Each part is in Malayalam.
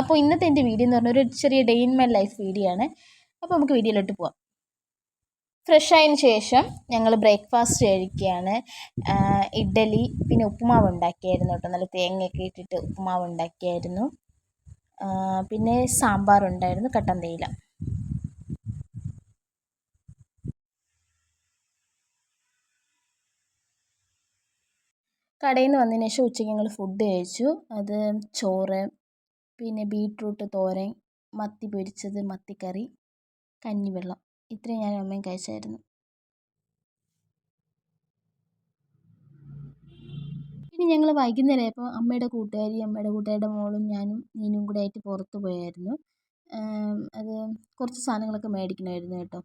അപ്പോൾ ഇന്നത്തെ എന്റെ വീഡിയോ എന്ന് പറഞ്ഞാൽ ഒരു ചെറിയ day in my life video ആണ്. അപ്പോൾ നമുക്ക് വീഡിയോയിലോട്ട് പോവാം. ഫ്രഷ് ആയതിനു ശേഷം ഞങ്ങൾ ബ്രേക്ക്ഫാസ്റ്റ് കഴിക്കുകയാണ്. ഇഡ്ഡലി പിന്നെ ഉപ്പുമാവ് ഉണ്ടാക്കിയായിരുന്നു കേട്ടോ. നല്ല തേങ്ങയൊക്കെ ഇട്ടിട്ട് ഉപ്പുമാവ് ഉണ്ടാക്കിയായിരുന്നു. പിന്നെ സാമ്പാർ ഉണ്ടായിരുന്നു കട്ടൻ തേയില. കടയിൽ നിന്ന് വന്നതിന് ശേഷം ഉച്ചയ്ക്ക് ഞങ്ങൾ ഫുഡ് കഴിച്ചു. അത് ചോറ് പിന്നെ ബീട്രൂട്ട് തോരൻ മത്തി പൊരിച്ചത് മത്തിക്കറി കഞ്ഞിവെള്ളം. ഇത്രയും ഞാൻ അമ്മയും കഴിച്ചായിരുന്നു. പിന്നെ ഞങ്ങൾ വൈകുന്നേരം ആയപ്പോൾ അമ്മയുടെ കൂട്ടുകാരി അമ്മയുടെ കൂട്ടുകാരുടെ മോളും ഞാനും നീനും കൂടെ ആയിട്ട് പുറത്ത് പോയായിരുന്നു. അത് കുറച്ച് സാധനങ്ങളൊക്കെ മേടിക്കണമായിരുന്നു കേട്ടോ.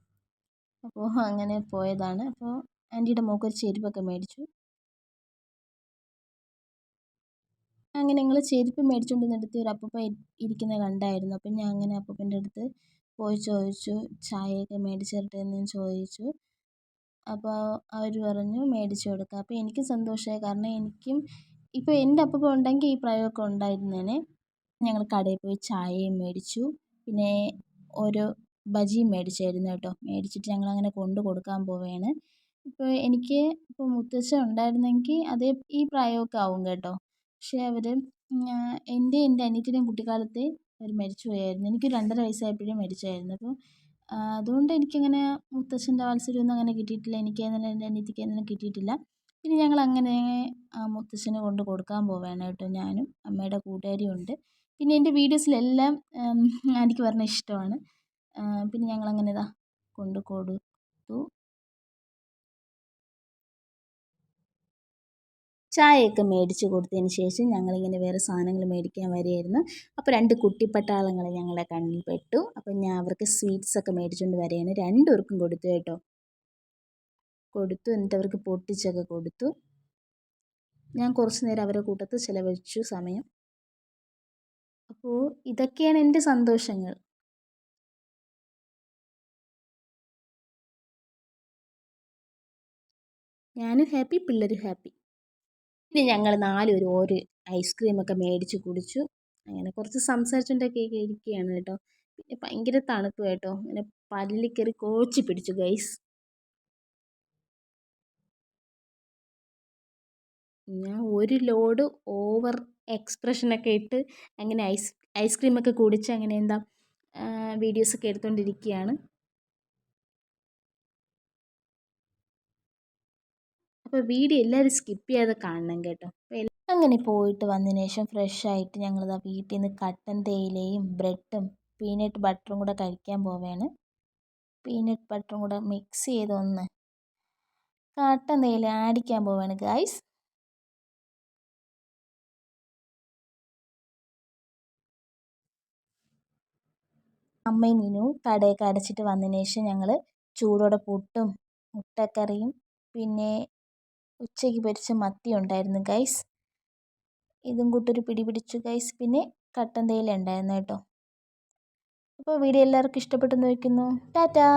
അപ്പോൾ അങ്ങനെ പോയതാണ്. അപ്പോൾ ആന്റിയുടെ മോൾക്കൊരു ചെരുപ്പൊക്കെ മേടിച്ചു. അങ്ങനെ ഞങ്ങൾ ചെരുപ്പ് മേടിച്ചുകൊണ്ട് വന്നിട്ട് ഒരു അപ്പൂപ്പൻ ഇരിക്കുന്നത് കണ്ടായിരുന്നു. അപ്പം ഞാൻ അങ്ങനെ അപ്പൂപ്പന്റെ അടുത്ത് പോയി ചോദിച്ചു ചായയൊക്കെ മേടിച്ച് തരട്ടെ എന്ന് ചോദിച്ചു. അപ്പോൾ അവർ പറഞ്ഞു മേടിച്ച് കൊടുക്കാം. അപ്പോൾ എനിക്കും സന്തോഷമായി കാരണം എനിക്കും ഇപ്പോൾ എന്റെ അപ്പൂപ്പൻ ഉണ്ടെങ്കിൽ ഈ പ്രായമൊക്കെ ഉണ്ടായിരുന്നേനെ ഞങ്ങൾ കടയിൽ പോയി ചായയും മേടിച്ചു. പിന്നെ ഓരോ ബജിയും മേടിച്ചായിരുന്നു കേട്ടോ. മേടിച്ചിട്ട് ഞങ്ങൾ അങ്ങനെ കൊണ്ട് കൊടുക്കാൻ പോവുകയാണ് ഇപ്പോൾ എനിക്ക് ഇപ്പോൾ മുത്തശ്ശൻ ഉണ്ടായിരുന്നെങ്കിൽ അതേ ഈ പ്രായമൊക്കെ ആവും കേട്ടോ. പക്ഷേ അവർ എന്റെ എന്റെ അനിയത്തിയുടെയും കുട്ടിക്കാലത്തെ അവർ മരിച്ചു പോയായിരുന്നു. എനിക്ക് രണ്ടര വയസ്സായപ്പോഴേ മരിച്ചായിരുന്നു. അപ്പോൾ അതുകൊണ്ട് എനിക്കങ്ങനെ മുത്തശ്ശന്റെ വാത്സല്യമൊന്നും അങ്ങനെ കിട്ടിയിട്ടില്ല. എനിക്ക് അങ്ങനെ എന്റെ അനിയത്തിക്ക് അങ്ങനെ കിട്ടിയിട്ടില്ല. പിന്നെ ഞങ്ങൾ അങ്ങനെ ആ മുത്തശ്ശന് കൊണ്ട് കൊടുക്കാൻ പോവുകയാണ് കേട്ടോ ഞാനും അമ്മയുടെ കൂട്ടുകാരിയും ഉണ്ട്. പിന്നെ എന്റെ വീഡിയോസിലെല്ലാം ആന്റിക്ക് പറഞ്ഞ ഇഷ്ടമാണ്. പിന്നെ ഞങ്ങളങ്ങനെ ഇതാ കൊണ്ട് കൊടുത്തു. ചായയൊക്കെ മേടിച്ച് കൊടുത്തതിന് ശേഷം ഞങ്ങളിങ്ങനെ വേറെ സാധനങ്ങൾ മേടിക്കാൻ വരികയായിരുന്നു. അപ്പോൾ രണ്ട് കുട്ടിപ്പട്ടാളങ്ങൾ ഞങ്ങളുടെ കണ്ണിൽ പെട്ടു. അപ്പോൾ ഞാൻ അവർക്ക് സ്വീറ്റ്സൊക്കെ മേടിച്ചുകൊണ്ട് വരികയാണ്. രണ്ടുപേർക്കും കൊടുത്തു കേട്ടോ. കൊടുത്തു. എന്നിട്ട് അവർക്ക് പൊട്ടിച്ചൊക്കെ കൊടുത്തു. ഞാൻ കുറച്ച് നേരം അവരുടെ കൂട്ടത്ത് ചിലവഴിച്ചു സമയം. അപ്പോൾ ഇതൊക്കെയാണ് എന്റെ സന്തോഷങ്ങൾ. ഞാനും ഹാപ്പി പിള്ളേരും ഹാപ്പി. പിന്നെ ഞങ്ങൾ നാലുപേരും ഒരു ഐസ്ക്രീമൊക്കെ മേടിച്ച് കുടിച്ചു. അങ്ങനെ കുറച്ച് സംസാരിച്ചുകൊണ്ടൊക്കെ ഇരിക്കുകയാണ് കേട്ടോ. പിന്നെ ഭയങ്കര തണുപ്പ് കേട്ടോ. അങ്ങനെ പല്ലിൽ കയറി കോച്ചി പിടിച്ചു ഗൈസ് ഞാൻ ഒരു ലോഡ് ഓവർ എക്സ്പ്രഷനൊക്കെ ഇട്ട് അങ്ങനെ ഐസ് ഐസ്ക്രീമൊക്കെ കുടിച്ച് അങ്ങനെ എന്താ വീഡിയോസൊക്കെ എടുത്തുകൊണ്ടിരിക്കുകയാണ് അപ്പോൾ വീഡിയോ എല്ലാവരും സ്കിപ്പ് ചെയ്യാതെ കാണണം കേട്ടോ. അങ്ങനെ പോയിട്ട് വന്നതിന് ശേഷം ഫ്രഷ് ആയിട്ട് ഞങ്ങളിതാ വീട്ടിൽ നിന്ന് കട്ടൻ തേയിലയും ബ്രെഡും പീനട്ട് ബട്ടറും കൂടെ കഴിക്കാൻ പോവുകയാണ് പീനട്ട് ബട്ടറും കൂടെ മിക്സ് ചെയ്ത് ഒന്ന് കട്ടൻ തേയില ആടിക്കാൻ പോവുകയാണ് ഗായ്സ് അമ്മയും മീനു കടയൊക്കെ അടച്ചിട്ട് വന്നതിന് ശേഷം ഞങ്ങൾ ചൂടോടെ പുട്ടും മുട്ടക്കറിയും പിന്നെ ഉച്ചയ്ക്ക് പൊരിച്ച മത്തി ഉണ്ടായിരുന്നു ഗൈസ് ഇതും കൂട്ടൊരു പിടി പിടിച്ചു ഗൈസ് പിന്നെ കട്ടൻ തേയില ഉണ്ടായിരുന്നു കേട്ടോ. അപ്പോൾ വീഡിയോ എല്ലാവർക്കും ഇഷ്ടപ്പെട്ടെന്ന് വയ്ക്കുന്നു ടാറ്റാ!